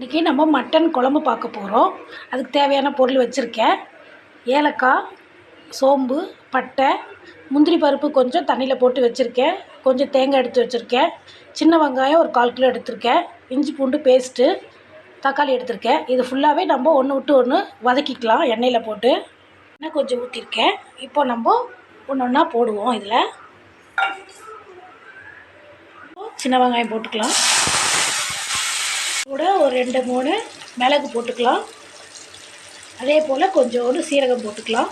இன்றைக்கி நம்ம மட்டன் குழம்பு பார்க்க போகிறோம் அதுக்கு தேவையான பொருள் வச்சுருக்கேன். ஏலக்காய் சோம்பு பட்டை முந்திரி பருப்பு கொஞ்சம் தண்ணியில் போட்டு வச்சுருக்கேன். கொஞ்சம் தேங்காய் எடுத்து வச்சுருக்கேன். சின்ன வெங்காயம் ஒரு கால் கிலோ எடுத்திருக்கேன். இஞ்சி பூண்டு பேஸ்ட்டு தக்காளி எடுத்திருக்கேன். இது ஃபுல்லாகவே நம்ம ஒன்று விட்டு ஒன்று வதக்கிக்கலாம் எண்ணெயில் போட்டு. எண்ணெய் கொஞ்சம் ஊற்றிருக்கேன் இப்போ நம்ம ஒன்று ஒன்றா போடுவோம் இதில். சின்ன வெங்காயம் போட்டுக்கலாம். கூட ஒரு ரெண்டு மூணு மிளகு போட்டுக்கலாம். அதே போல் கொஞ்சோண்டு சீரகம் போட்டுக்கலாம்.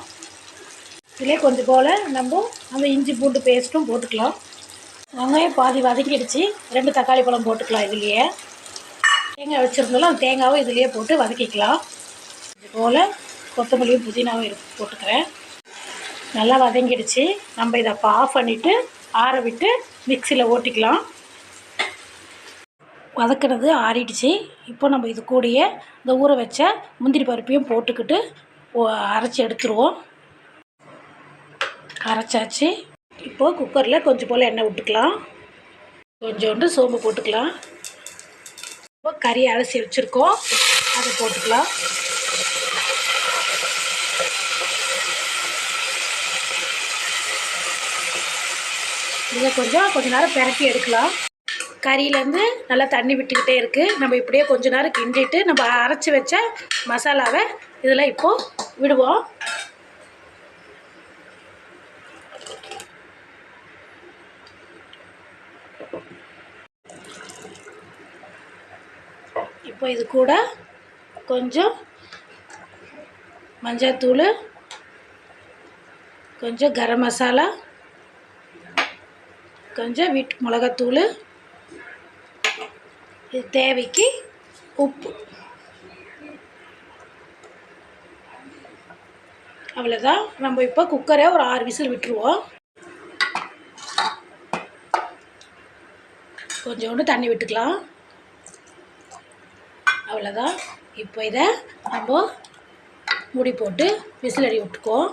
இதிலே கொஞ்சம் போல் நம்ம அந்த இஞ்சி பூண்டு பேஸ்ட்டும் போட்டுக்கலாம். வெங்காயம் பாதி வதக்கிடுச்சு. ரெண்டு தக்காளி பழம் போட்டுக்கலாம் இதுலேயே. தேங்காய் வச்சுருந்தாலும் அந்த தேங்காவை இதுலேயே போட்டு வதக்கிக்கலாம். இது போல் கொத்தமல்லியும் புதினாவும் போட்டுக்கிறேன். நல்லா வதங்கிடுச்சு. நம்ம இதை அப்போ ஆஃப் பண்ணிவிட்டு ஆற விட்டு மிக்சியில் ஓட்டிக்கலாம். வதக்குனது ஆறிடுச்சு. இப்போ நம்ம இது கூடயே இந்த ஊற வச்ச முந்திரி பருப்பையும் போட்டுக்கிட்டு ஓ- அரைச்சி எடுத்துருவோம். அரைச்சாச்சு. இப்போது குக்கரில் கொஞ்சம் போல் எண்ணெய் விட்டுக்கலாம். கொஞ்சோண்டு சோம்பு போட்டுக்கலாம். இப்போ கறி அலசி வச்சுருக்கோம். அதை போட்டுக்கலாம். இதை கொஞ்சம் கொஞ்ச நேரம் பிரட்டி எடுக்கலாம். கறியிலேருந்து நல்லா தண்ணி விட்டுக்கிட்டே இருக்குது நம்ம இப்படியே கொஞ்ச நேரம் கிண்டிட்டு நம்ம அரைச்சி வச்ச மசாலாவை இதில் இப்போது விடுவோம். இப்போ இது கூட கொஞ்சம் மஞ்சள்தூள் கொஞ்சம் கரம் மசாலா கொஞ்சம் வீட்டு மிளகாத்தூள் இது தேவைக்கு உப்பு. அவ்வளோதான் நம்ம இப்போ குக்கரை ஒரு ஆறு விசில் விட்டுருவோம். கொஞ்சோண்டு தண்ணி விட்டுக்கலாம். அவ்வளோதான் இப்போ இதை நம்ம முடி போட்டு விசில் அடி விட்டுக்குவோம்.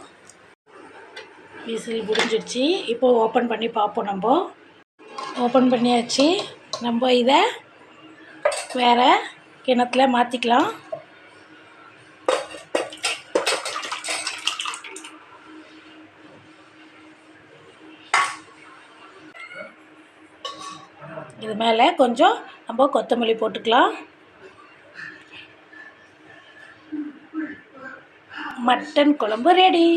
விசில் முடிஞ்சிடுச்சு. இப்போ ஓப்பன் பண்ணி பார்ப்போம் நம்ம. ஓப்பன் பண்ணியாச்சு. நம்ம இதை வேறு கிணத்துல மாற்றிக்கலாம் இது மேலே கொஞ்சம் நம்ம கொத்தமல்லி போட்டுக்கலாம். மட்டன் குழம்பு ரெடி